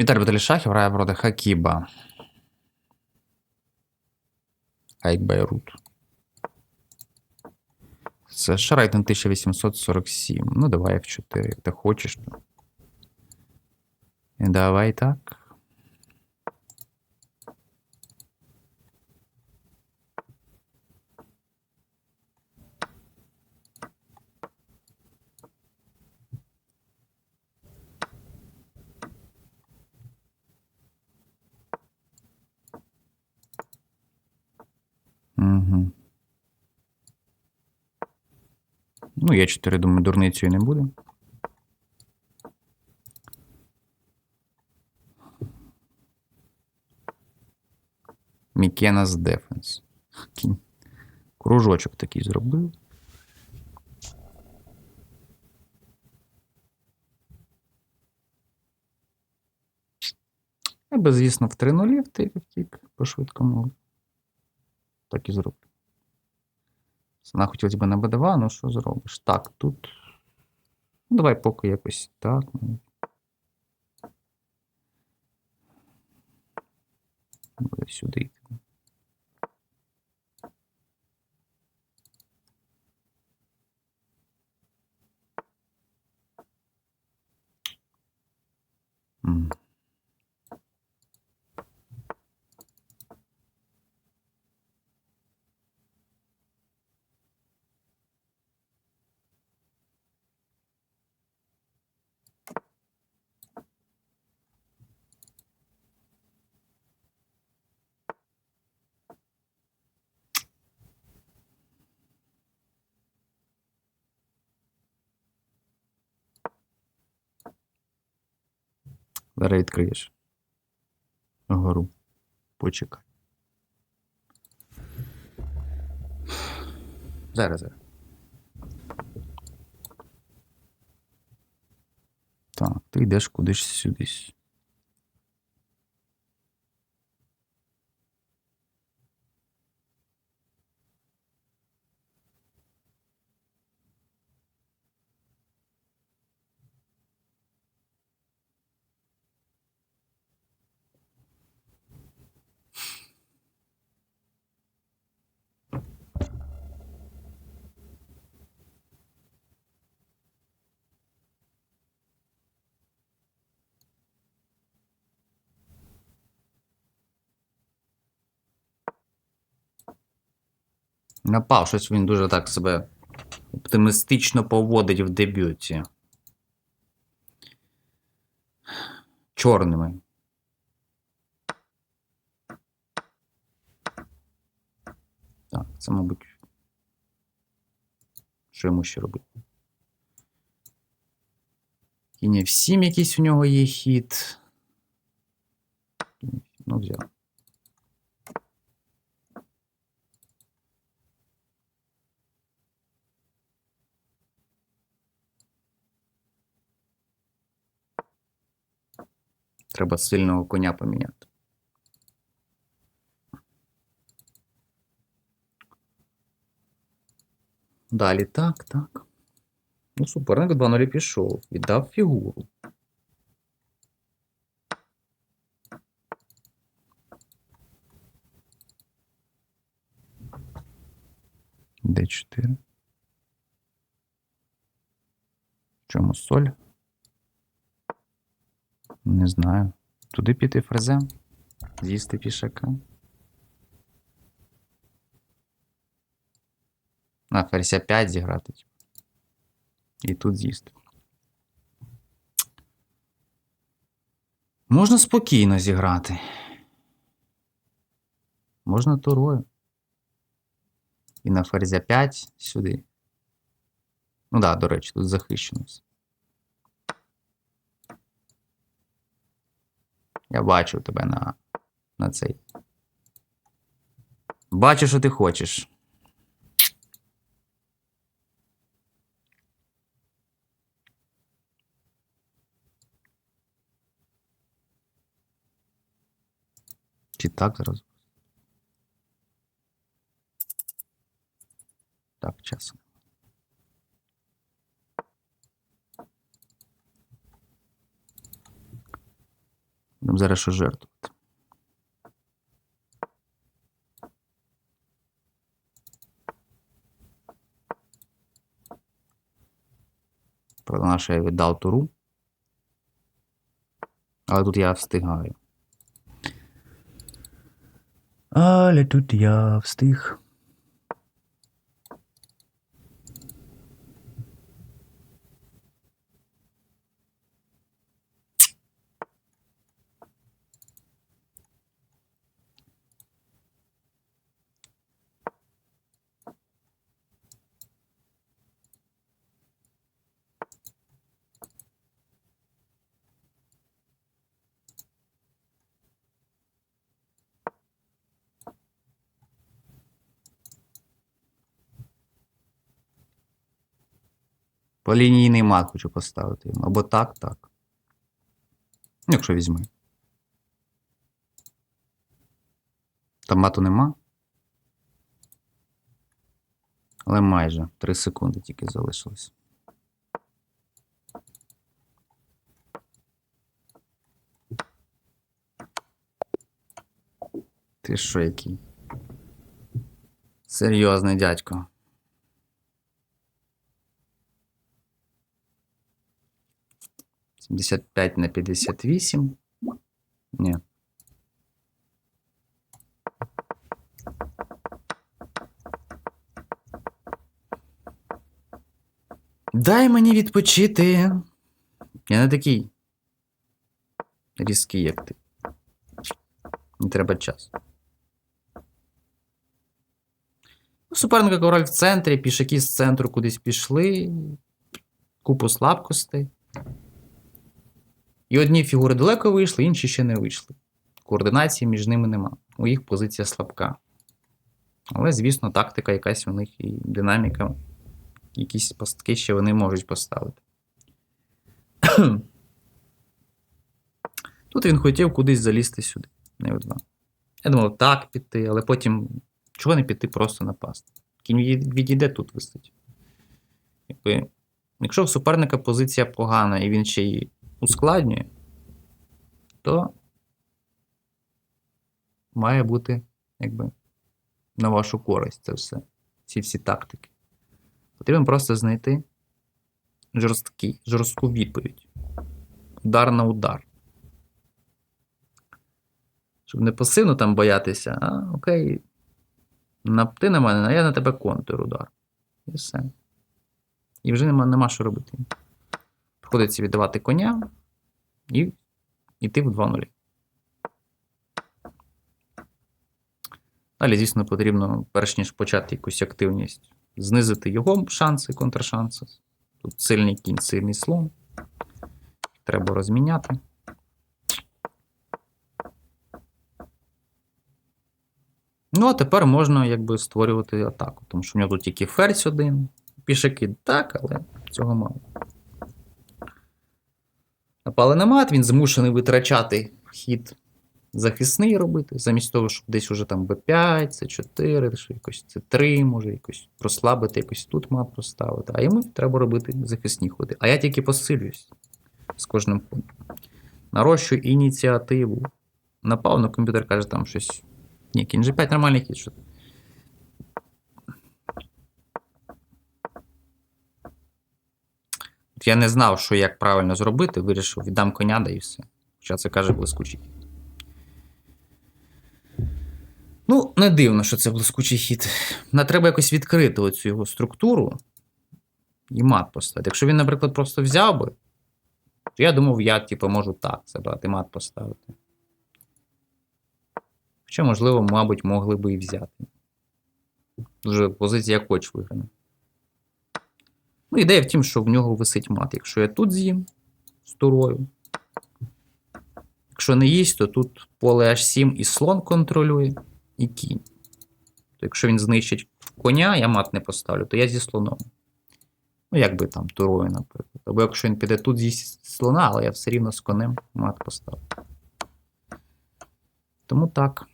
Віталій Баталій Шахів грає проти Хакіба. Хайк Байрут. Це ще рейтинг 1847. Ну, давай F4, як ти хочеш. то. І Давай так. Ну, я 4, думаю, дурницею не буде. Мікенас Дефенс. Кружочок такий зробив. Я би, звісно, в 3 нулі втік по швидкому. Так і зроблю. Вона хотілося б на Б2, ну що зробиш? Так, тут. Ну, давай поки якось так. ну. Сюди. Зараз відкриєш. Гору. Почекай. Зараз, зараз. Так, ти йдеш кудись сюдись. Напав, щось він дуже так себе оптимістично поводить в дебюті. Чорними. Так, це, мабуть. Що йому ще робити? Кінь F7 якийсь у нього є хід. Ну, взяв. Треба сильного коня поміняти. Далі так, так. Ну, суперник 2-0 пішов. Віддав фігуру. Д4. В чому соль? Не знаю. Туди піти фрезем? З'їсти пішака. На ферзя 5 зіграти. типу. І тут з'їсти. Можна спокійно зіграти. Можна турою. І на ферзя 5 сюди. Ну так, да, до речі, тут захищено. Я бачу тебе на, на цей. Бачу, що ти хочеш. Чи так зараз? Так, часом. Будемо зараз що жертвувати. Правда, наше я віддав туру. Але тут я встигаю. Але тут я встиг. По лінійний мат хочу поставити. Або так, так. Якщо візьме. Там мату нема. Але майже 3 секунди тільки залишилось. Ти що який? Серйозний дядько. Сімдесят п'ять на п'ятдесят вісім. Ні. Дай мені відпочити. Я не такий різкий, як ти. Не треба час. Суперника король в центрі, пішаки з центру кудись пішли. Купу слабкостей. І одні фігури далеко вийшли, інші ще не вийшли. Координації між ними нема. У їх позиція слабка. Але, звісно, тактика якась у них і динаміка, якісь пастки ще вони можуть поставити. Тут він хотів кудись залізти сюди, не в. Я думав, так піти, але потім чого не піти, просто напасти. Кінь від- відійде тут висить. Якби, якщо в суперника позиція погана і він ще її ускладнює, то має бути якби, на вашу користь це все. Ці всі тактики. Потрібно просто знайти жорсткі, жорстку відповідь. Удар на удар. Щоб не пасивно там боятися, а окей, на, ти на мене, а я на тебе контрудар. І все. І вже нема, нема що робити. Приходиться віддавати коня і йти в 2-0. Далі, звісно, потрібно, перш ніж почати якусь активність, знизити його шанси, контршанси. Тут сильний кінь, сильний слон. Треба розміняти. Ну, а тепер можна якби створювати атаку, тому що в нього тут тільки ферзь один. Пішаки так, але цього мало. Напали він змушений витрачати хід захисний робити, замість того, щоб десь уже там b5, c4, що якось c3, може якось прослабити, якось тут мат поставити. А йому треба робити захисні ходи. А я тільки посилююсь з кожним ходом. Нарощую ініціативу. Напав на комп'ютер каже там щось. Ні, кінь G5 нормальний хід. Що... Я не знав, що як правильно зробити, вирішив, віддам коня, да і все. Хоча це каже блискучий хід. Ну, не дивно, що це блискучий хід. Не треба якось відкрити оцю його структуру і мат поставити. Якщо він, наприклад, просто взяв би, то я думав, я, типу, можу так забрати, мат поставити. Хоча, можливо, мабуть, могли би і взяти. Дуже позиція коч виграна. Ну, ідея в тім, що в нього висить мат. Якщо я тут з'їм турою. Якщо не їсть, то тут поле H7 і слон контролює, і кінь. То якщо він знищить коня, я мат не поставлю, то я зі слоном. Ну, як би там турою, наприклад. Або якщо він піде тут з'їсть слона, але я все рівно з конем мат поставлю. Тому так.